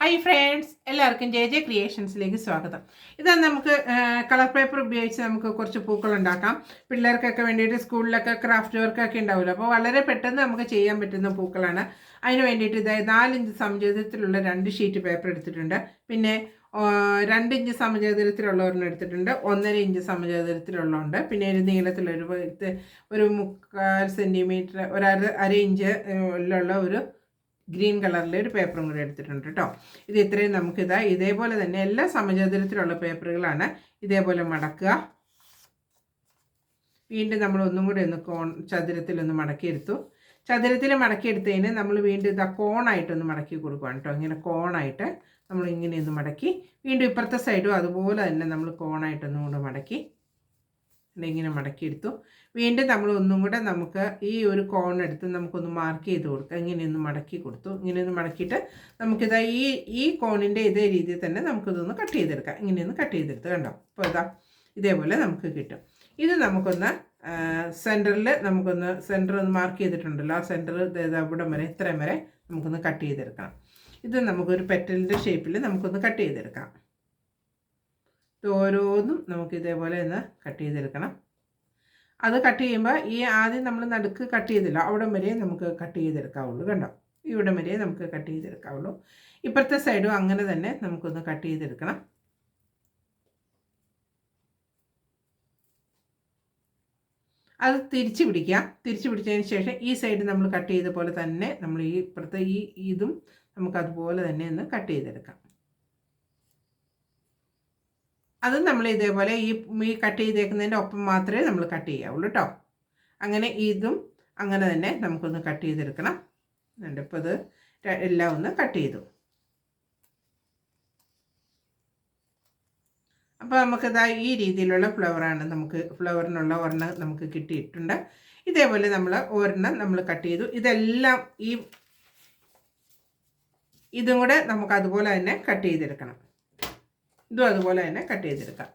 High friends എല്ലാവർക്കും J J ക്രിയേഷൻസിലേക്ക് സ്വാഗതം. ഇത് നമുക്ക് കളർ പേപ്പർ ഉപയോഗിച്ച് നമുക്ക് കുറച്ച് പൂക്കൾ ഉണ്ടാക്കാം. പിള്ളേർക്കൊക്കെ വേണ്ടിയിട്ട് സ്കൂളിലൊക്കെ ക്രാഫ്റ്റ് വർക്കൊക്കെ ഉണ്ടാവില്ല അപ്പോൾ വളരെ പെട്ടെന്ന് നമുക്ക് ചെയ്യാൻ പറ്റുന്ന പൂക്കളാണ്. അതിന് വേണ്ടിയിട്ട് ഇതായത് നാലിഞ്ച് സമചതുരത്തിലുള്ള രണ്ട് ഷീറ്റ് പേപ്പർ എടുത്തിട്ടുണ്ട്. പിന്നെ രണ്ട് ഇഞ്ച് സമചതുരത്തിലുള്ള ഒരെണ്ണം എടുത്തിട്ടുണ്ട്. ഒന്നര ഇഞ്ച് സമചതുരത്തിലുള്ളതുണ്ട്. പിന്നെ ഒരു നീളത്തിലൊരു ഒരു മുക്കാൽ സെന്റിമീറ്റർ ഒരു അര അര ഇഞ്ച് ഉള്ള ഒരു ഗ്രീൻ കളറിലെ ഒരു പേപ്പറും കൂടി എടുത്തിട്ടുണ്ട് കേട്ടോ. ഇത് ഇത്രയും നമുക്കിതാ ഇതേപോലെ തന്നെ എല്ലാ സമചതുരത്തിലുള്ള പേപ്പറുകളാണ് ഇതേപോലെ മടക്കുക. വീണ്ടും നമ്മൾ ഒന്നും കൂടി ഒന്ന് കോൺ ചതുരത്തിലൊന്ന് മടക്കിയെടുത്തു. ചതുരത്തിൽ മടക്കിയെടുത്തതിന് നമ്മൾ വീണ്ടും ഇതാ കോണായിട്ടൊന്ന് മടക്കി കൊടുക്കുകയാണ് കേട്ടോ. ഇങ്ങനെ കോണായിട്ട് നമ്മൾ ഇങ്ങനെ ഒന്ന് മടക്കി. വീണ്ടും ഇപ്പുറത്തെ സൈഡും അതുപോലെ തന്നെ നമ്മൾ കോണായിട്ടൊന്നും കൂടെ മടക്കി. ഇങ്ങനെ മടക്കിയെടുത്തു. വീണ്ടും നമ്മൾ ഒന്നും കൂടെ നമുക്ക് ഈ ഒരു കോൺ എടുത്ത് നമുക്കൊന്ന് മാർക്ക് ചെയ്ത് കൊടുക്കാം ഇങ്ങനെയൊന്ന് മടക്കി കൊടുത്തു. ഇങ്ങനെയൊന്ന് മടക്കിയിട്ട് നമുക്കിതാ ഈ ഈ കോണിന്റെ ഇതേ രീതിയിൽ തന്നെ നമുക്കിതൊന്ന് കട്ട് ചെയ്തെടുക്കാം. ഇങ്ങനെയൊന്ന് കട്ട് ചെയ്തെടുത്ത് കണ്ടോ? അപ്പോൾ ഇതാ ഇതേപോലെ നമുക്ക് കിട്ടും. ഇത് നമുക്കൊന്ന് സെന്ററിൽ നമുക്കൊന്ന് സെന്റർ ഒന്ന് മാർക്ക് ചെയ്തിട്ടുണ്ടല്ലോ. ആ സെന്റർ ഇവിടം വരെ ഇത്രയും വരെ നമുക്കൊന്ന് കട്ട് ചെയ്തെടുക്കണം. ഇത് നമുക്കൊരു പെറ്റലിന്റെ ഷേപ്പിൽ നമുക്കൊന്ന് കട്ട് ചെയ്തെടുക്കാം. ഓരോന്നും നമുക്ക് ഇതേപോലെ ഒന്ന് കട്ട് ചെയ്തെടുക്കണം. അത് കട്ട് ചെയ്യുമ്പോൾ ഈ ആദ്യം നമ്മൾ നടുക്ക് കട്ട് ചെയ്തില്ല. അവിടം വരെ നമുക്ക് കട്ട് ചെയ്തെടുക്കാവുള്ളൂ കണ്ടോ? ഇവിടം വരെ നമുക്ക് കട്ട് ചെയ്തെടുക്കാവുള്ളൂ. ഇപ്പുറത്തെ സൈഡും അങ്ങനെ തന്നെ നമുക്കൊന്ന് കട്ട് ചെയ്തെടുക്കണം. അത് തിരിച്ച് പിടിക്കാം. തിരിച്ചു പിടിച്ചതിന് ശേഷം ഈ സൈഡ് നമ്മൾ കട്ട് ചെയ്ത പോലെ തന്നെ നമ്മൾ ഈ ഇപ്പുറത്തെ ഈ ഇതും നമുക്കതുപോലെ തന്നെ ഒന്ന് കട്ട് ചെയ്തെടുക്കാം. അത് നമ്മൾ ഇതേപോലെ ഈ ഈ കട്ട് ചെയ്തേക്കുന്നതിന്റെ ഒപ്പം മാത്രമേ നമ്മൾ കട്ട് ചെയ്യാവുള്ളൂ കേട്ടോ അങ്ങനെ ഇതും അങ്ങനെ തന്നെ നമുക്കൊന്ന് കട്ട് ചെയ്തെടുക്കണം. ഇപ്പോൾ ഇത് എല്ലാം ഒന്ന് കട്ട് ചെയ്തു. അപ്പോൾ നമുക്കിതാ ഈ രീതിയിലുള്ള ഫ്ലവറാണ് നമുക്ക് ഫ്ലവറിനുള്ള ഒരെണ്ണം നമുക്ക് കിട്ടിയിട്ടുണ്ട്. ഇതേപോലെ നമ്മൾ ഒരെണ്ണം നമ്മൾ കട്ട് ചെയ്തു. ഇതെല്ലാം ഈ ഇതും കൂടെ നമുക്ക് അതുപോലെ തന്നെ കട്ട് ചെയ്തെടുക്കണം. ഇതും അതുപോലെ തന്നെ കട്ട് ചെയ്തെടുക്കാം.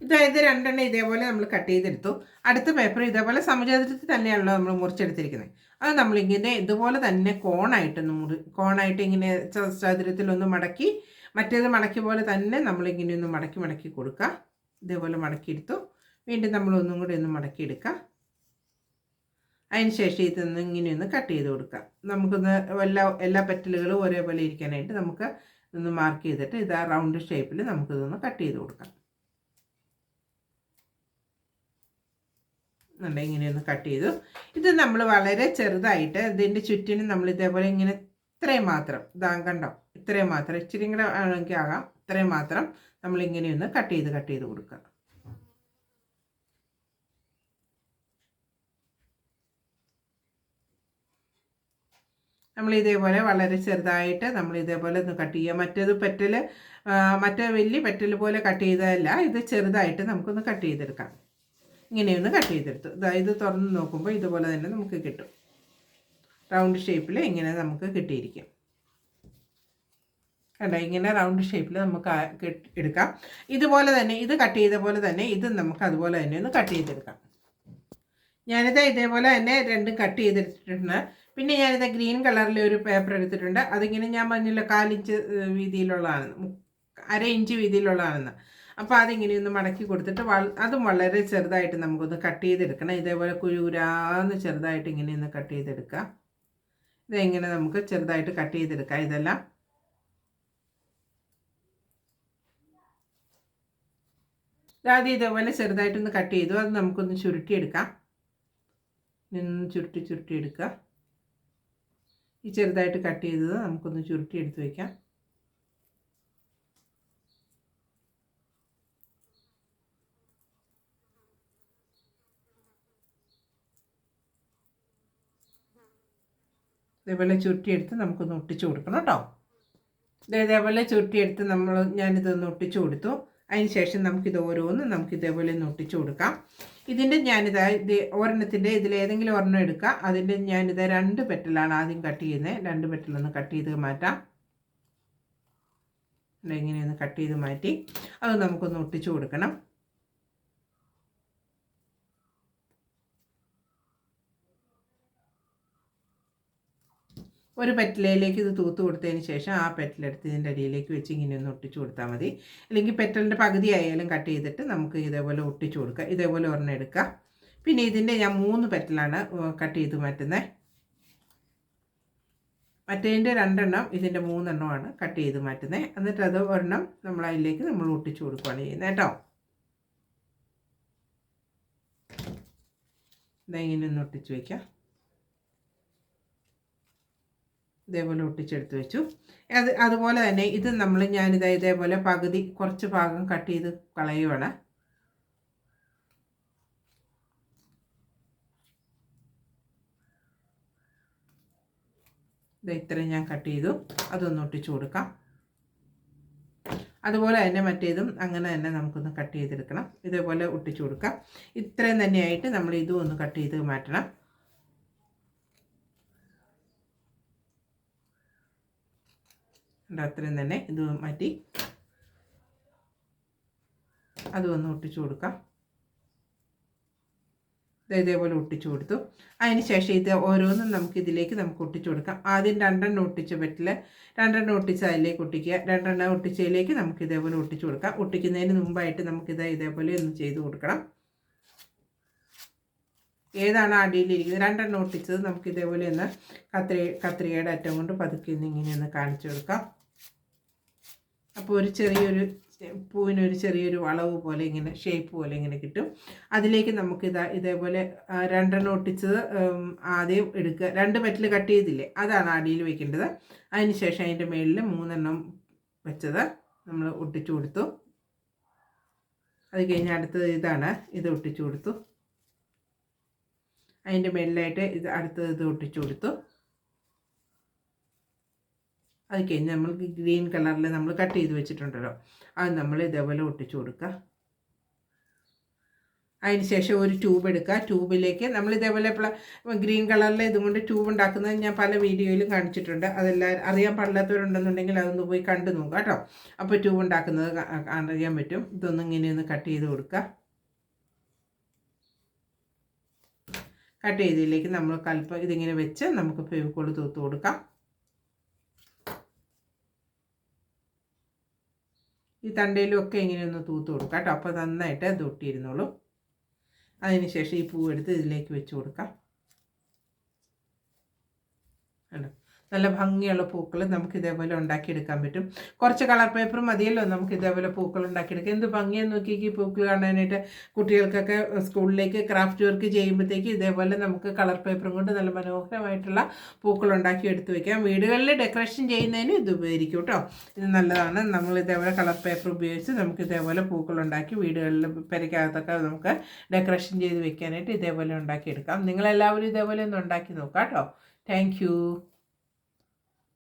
ഇതായത് രണ്ടെണ്ണം ഇതേപോലെ നമ്മൾ കട്ട് ചെയ്തെടുത്തു. അടുത്ത പേപ്പർ ഇതേപോലെ സമചതുരത്തിൽ തന്നെയാണല്ലോ നമ്മൾ മുറിച്ചെടുത്തിരിക്കുന്നത് അത് നമ്മളിങ്ങനെ ഇതുപോലെ തന്നെ കോണായിട്ടൊന്ന് മുറി കോണായിട്ട് ഇങ്ങനെ ചതുരത്തിലൊന്ന് മടക്കി മറ്റേത് മടക്കി പോലെ തന്നെ നമ്മളിങ്ങനെ ഒന്ന് മടക്കി മടക്കി കൊടുക്കുക ഇതേപോലെ മടക്കിയെടുത്തു. വീണ്ടും നമ്മൾ ഒന്നും കൂടി ഒന്ന് മടക്കിയെടുക്കുക അതിന് ശേഷം ഇതൊന്ന് ഇങ്ങനെയൊന്ന് കട്ട് ചെയ്ത് കൊടുക്കുക നമുക്കൊന്ന് എല്ലാ എല്ലാ പെറ്റലുകളും ഒരേപോലെ ഇരിക്കാനായിട്ട് നമുക്ക് ഒന്ന് മാർക്ക് ചെയ്തിട്ട് ഇത് ആ റൗണ്ട് ഷേപ്പിൽ നമുക്കിതൊന്ന് കട്ട് ചെയ്ത് കൊടുക്കാം. ഉണ്ട് ഇങ്ങനെയൊന്ന് കട്ട് ചെയ്തു. ഇത് നമ്മൾ വളരെ ചെറുതായിട്ട് ഇതിന്റെ ചുറ്റിനും നമ്മൾ ഇതേപോലെ ഇങ്ങനെ ഇത്രയും മാത്രം ഇതാ കണ്ടോ? ഇത്രയും മാത്രം ഇച്ചിരി കൂടെ ആണെങ്കിൽ ആകാം. ഇത്രയും മാത്രം നമ്മളിങ്ങനെയൊന്ന് കട്ട് ചെയ്ത് കട്ട് ചെയ്ത് കൊടുക്കുക. നമ്മൾ ഇതേപോലെ വളരെ ചെറുതായിട്ട് നമ്മൾ ഇതേപോലെ ഒന്ന് കട്ട് ചെയ്യുക. മറ്റേത് പെറ്റൽ മറ്റേ വലിയ പെറ്റൽ പോലെ കട്ട് ചെയ്തതല്ല ഇത് ചെറുതായിട്ട് നമുക്കൊന്ന് കട്ട് ചെയ്തെടുക്കാം. ഇങ്ങനെയൊന്ന് കട്ട് ചെയ്തെടുത്തു. ഇതാ തുറന്ന് നോക്കുമ്പോൾ ഇതുപോലെ തന്നെ നമുക്ക് കിട്ടും. റൗണ്ട് ഷേപ്പിൽ ഇങ്ങനെ നമുക്ക് കിട്ടിയിരിക്കും. കണ്ടോ? ഇങ്ങനെ റൗണ്ട് ഷേപ്പിൽ നമുക്ക് എടുക്കാം. ഇതുപോലെ തന്നെ ഇത് കട്ട് ചെയ്ത പോലെ തന്നെ ഇത് നമുക്ക് അതുപോലെ തന്നെ ഒന്ന് കട്ട് ചെയ്തെടുക്കാം. ഞാനിത് ഇതേപോലെ തന്നെ രണ്ടും കട്ട് ചെയ്തെടുത്തിട്ടുണ്ട്. പിന്നെ ഞാനിത് ഗ്രീൻ കളറിലെ ഒരു പേപ്പർ എടുത്തിട്ടുണ്ട്. അതിങ്ങനെ ഞാൻ പറഞ്ഞില്ല കാലിഞ്ച് വീതിയിലുള്ളതാണ്. അര ഇഞ്ച് വീതിയിലുള്ളതാണെന്ന്. അപ്പോൾ അതിങ്ങനെ ഒന്ന് മടക്കി കൊടുത്തിട്ട് അതും വളരെ ചെറുതായിട്ട് നമുക്കൊന്ന് കട്ട് ചെയ്തെടുക്കണം. ഇതേപോലെ കുഴൂരാന്ന് ചെറുതായിട്ട് ഇങ്ങനെ ഒന്ന് കട്ട് ചെയ്തെടുക്കുക. ഇതെങ്ങനെ നമുക്ക് ചെറുതായിട്ട് കട്ട് ചെയ്തെടുക്കാം ഇതെല്ലാം. ആദ്യം ഇതേപോലെ ചെറുതായിട്ടൊന്ന് കട്ട് ചെയ്തു. അത് നമുക്കൊന്ന് ചുരുട്ടിയെടുക്കാം. നിന്ന് ചുരുട്ടി ചുരുട്ടി എടുക്കുക ഈ ചെറുതായിട്ട് കട്ട് ചെയ്തത് നമുക്കൊന്ന് ചുരുട്ടി എടുത്ത് വയ്ക്കാം ഇതേപോലെ ചുരുട്ടിയെടുത്ത് നമുക്കൊന്ന് ഒട്ടിച്ചു കൊടുക്കണം കേട്ടോ. ഇത് ഇതേപോലെ ചുരുട്ടിയെടുത്ത് നമ്മൾ ഞാനിതൊന്ന് ഒട്ടിച്ചു കൊടുത്തു. അതിന് ശേഷം നമുക്കിത് ഓരോന്നും നമുക്ക് ഇതേപോലെ ഒട്ടിച്ചു കൊടുക്കാം. ഇതിന്റെ ഞാനിതാ ഇത് ഒരെണ്ണത്തിന്റെ ഇതിലേതെങ്കിലും ഒരെണ്ണം എടുക്കുക. അതിന്റെ ഞാനിത് രണ്ട് പെറ്റലാണ് ആദ്യം കട്ട് ചെയ്യുന്നത്. രണ്ട് പെറ്റലൊന്ന് കട്ട് ചെയ്ത് മാറ്റാം. ഇങ്ങനെയൊന്ന് കട്ട് ചെയ്ത് മാറ്റി. അത് നമുക്കൊന്ന് ഒട്ടിച്ചു കൊടുക്കണം. ഒരു പെറ്റലയിലേക്ക് ഇത് തൂത്ത് കൊടുത്തതിന് ശേഷം ആ പെറ്റലെടുത്ത് ഇതിന്റെ അടിയിലേക്ക് വെച്ച് ഇങ്ങനെ ഒന്ന് ഒട്ടിച്ചു കൊടുത്താൽ മതി. അല്ലെങ്കിൽ പെറ്റലിന്റെ പകുതി ആയാലും കട്ട് ചെയ്തിട്ട് നമുക്ക് ഇതേപോലെ ഒട്ടിച്ചു കൊടുക്കുക ഇതേപോലെ ഒരെണ്ണം എടുക്കുക. പിന്നെ ഇതിന്റെ ഞാൻ മൂന്ന് പെറ്റലാണ് കട്ട് ചെയ്ത് മാറ്റുന്നത് മറ്റേതിന്റെ രണ്ടെണ്ണം ഇതിന്റെ മൂന്നെണ്ണമാണ് കട്ട് ചെയ്ത് മാറ്റുന്നത് എന്നിട്ട് അത് ഒരെണ്ണം നമ്മൾ അതിലേക്ക് നമ്മൾ ഒട്ടിച്ചു കൊടുക്കുകയാണ് ചെയ്യുന്നത് കേട്ടോ. ഇതെങ്ങനെ ഒന്ന് ഒട്ടിച്ച് വയ്ക്കാം. ഇതേപോലെ ഒട്ടിച്ചെടുത്ത് വെച്ചു. അത് അതുപോലെ തന്നെ ഇത് നമ്മൾ ഞാനിത് ഇതേപോലെ പകുതി കുറച്ച് ഭാഗം കട്ട് ചെയ്ത് കളയുവാണ്. ഇത് ഇത്രയും ഞാൻ കട്ട് ചെയ്തു. അതൊന്ന് ഒട്ടിച്ചു കൊടുക്കാം. അതുപോലെ തന്നെ മറ്റേതും അങ്ങനെ തന്നെ നമുക്കൊന്ന് കട്ട് ചെയ്തെടുക്കണം. ഇതേപോലെ ഒട്ടിച്ചു കൊടുക്കാം. ഇത്രയും തന്നെയായിട്ട് നമ്മൾ ഇതും ഒന്ന് കട്ട് ചെയ്ത് മാറ്റണം. അത്രയും തന്നെ ഇത് മാറ്റി. അത് ഒന്ന് ഒട്ടിച്ചു കൊടുക്കാം. ഇതേപോലെ ഒട്ടിച്ചു കൊടുത്തു. അതിന് ശേഷം ഇത് ഓരോന്നും നമുക്ക് ഇതിലേക്ക് നമുക്ക് ഒട്ടിച്ചു കൊടുക്കാം. ആദ്യം രണ്ടെണ്ണം ഒട്ടിച്ച് പറ്റില്ല രണ്ടെണ്ണം ഒട്ടിച്ച് അതിലേക്ക് ഒട്ടിക്കുക രണ്ടെണ്ണം ഒട്ടിച്ചതിലേക്ക് നമുക്ക് ഇതേപോലെ ഒട്ടിച്ചു കൊടുക്കാം. ഒട്ടിക്കുന്നതിന് മുമ്പായിട്ട് നമുക്കിത് ഇതേപോലെ ഒന്ന് ചെയ്ത് കൊടുക്കണം. ഏതാണ് അടിയിലിരിക്കുന്നത്? രണ്ടെണ്ണം ഒട്ടിച്ചത് നമുക്ക് ഇതേപോലെ ഒന്ന് കത്രി കത്രികയുടെ അറ്റം കൊണ്ട് പതുക്കി ഒന്ന് ഇങ്ങനെ ഒന്ന് കാണിച്ചു കൊടുക്കാം. അപ്പോൾ ഒരു ചെറിയൊരു പൂവിനൊരു ചെറിയൊരു വളവ് പോലെ ഇങ്ങനെ ഷേപ്പ് പോലെ ഇങ്ങനെ കിട്ടും. അതിലേക്ക് നമുക്ക് ഇതാ ഇതേപോലെ രണ്ടെണ്ണം ഒട്ടിച്ചത് ആദ്യം എടുക്കുക. രണ്ട് പെറ്റിൽ കട്ട് ചെയ്തില്ലേ? അതാണ് അടിയിൽ വെക്കേണ്ടത്. അതിന് ശേഷം അതിന്റെ മുകളിൽ മൂന്നെണ്ണം വെച്ചത് നമ്മൾ ഒട്ടിച്ചു കൊടുത്തു. അത് കഴിഞ്ഞ് അടുത്തത് ഇതാണ്. ഇത് ഒട്ടിച്ചു കൊടുത്തു. അതിന്റെ മേളിലായിട്ട് ഇത് അടുത്തത് ഇത് ഒട്ടിച്ചു കൊടുത്തു. അത് കഴിഞ്ഞ് നമ്മൾ ഗ്രീൻ കളറിൽ നമ്മൾ കട്ട് ചെയ്ത് വെച്ചിട്ടുണ്ടല്ലോ. അത് നമ്മൾ ഇതേപോലെ ഒട്ടിച്ചു കൊടുക്കുക. അതിന് ശേഷം ഒരു ട്യൂബ് എടുക്കുക. ട്യൂബിലേക്ക് നമ്മൾ ഇതേപോലെ ഗ്രീൻ കളറിൽ ഇതുകൊണ്ട് ട്യൂബ് ഉണ്ടാക്കുന്നത് ഞാൻ പല വീഡിയോയിലും കാണിച്ചിട്ടുണ്ട്. അതെല്ലാം അറിയാൻ പാടില്ലാത്തവരുണ്ടെന്നുണ്ടെങ്കിൽ അതൊന്ന് പോയി കണ്ടു നോക്കുക കേട്ടോ. അപ്പോൾ ട്യൂബ് ഉണ്ടാക്കുന്നത് അറിയാൻ പറ്റും. ഇതൊന്നും ഇങ്ങനെയൊന്ന് കട്ട് ചെയ്ത് കൊടുക്കുക. കട്ട് ചെയ്തതിലേക്ക് നമ്മൾ കൽപ്പ ഇതിങ്ങനെ വെച്ച് നമുക്ക് ഫെവിക്കോൾ തൂത്ത് കൊടുക്കാം. ഈ തണ്ടയിലും ഒക്കെ ഇങ്ങനെ ഒന്ന് തൂത്ത് കൊടുക്കാം കേട്ടോ. അപ്പോൾ നന്നായിട്ട് അത് ഒട്ടിയിരുന്നോളൂ അതിന് ശേഷം ഈ പൂവെടുത്ത് ഇതിലേക്ക് വെച്ച് കൊടുക്കാം. കണ്ടോ? നല്ല ഭംഗിയുള്ള പൂക്കൾ നമുക്ക് ഇതേപോലെ ഉണ്ടാക്കിയെടുക്കാൻ പറ്റും. കുറച്ച് കളർ പേപ്പർ മതിയല്ലോ നമുക്ക് ഇതേപോലെ പൂക്കൾ ഉണ്ടാക്കിയെടുക്കാം. എന്ത് ഭംഗിയെന്ന് നോക്കി പൂക്കൾ കാണാനായിട്ട്. കുട്ടികൾക്കൊക്കെ സ്കൂളിലേക്ക് ക്രാഫ്റ്റ് വർക്ക് ചെയ്യുമ്പോഴത്തേക്ക് ഇതേപോലെ നമുക്ക് കളർ പേപ്പറും കൊണ്ട് നല്ല മനോഹരമായിട്ടുള്ള പൂക്കൾ ഉണ്ടാക്കി എടുത്ത് വയ്ക്കാം വീടുകളിൽ ഡെക്കറേഷൻ ചെയ്യുന്നതിന് ഇത് ഉപകരിക്കും കേട്ടോ ഇത് നല്ലതാണ്. നമ്മൾ ഇതേപോലെ കളർ പേപ്പർ ഉപയോഗിച്ച് നമുക്ക് ഇതേപോലെ പൂക്കൾ ഉണ്ടാക്കി വീടുകളിൽ പെരയ്ക്കകത്തൊക്കെ നമുക്ക് ഡെക്കറേഷൻ ചെയ്ത് വെക്കാനായിട്ട് ഇതേപോലെ ഉണ്ടാക്കിയെടുക്കാം. നിങ്ങളെല്ലാവരും ഇതേപോലെ ഒന്ന് ഉണ്ടാക്കി നോക്കാം കേട്ടോ താങ്ക്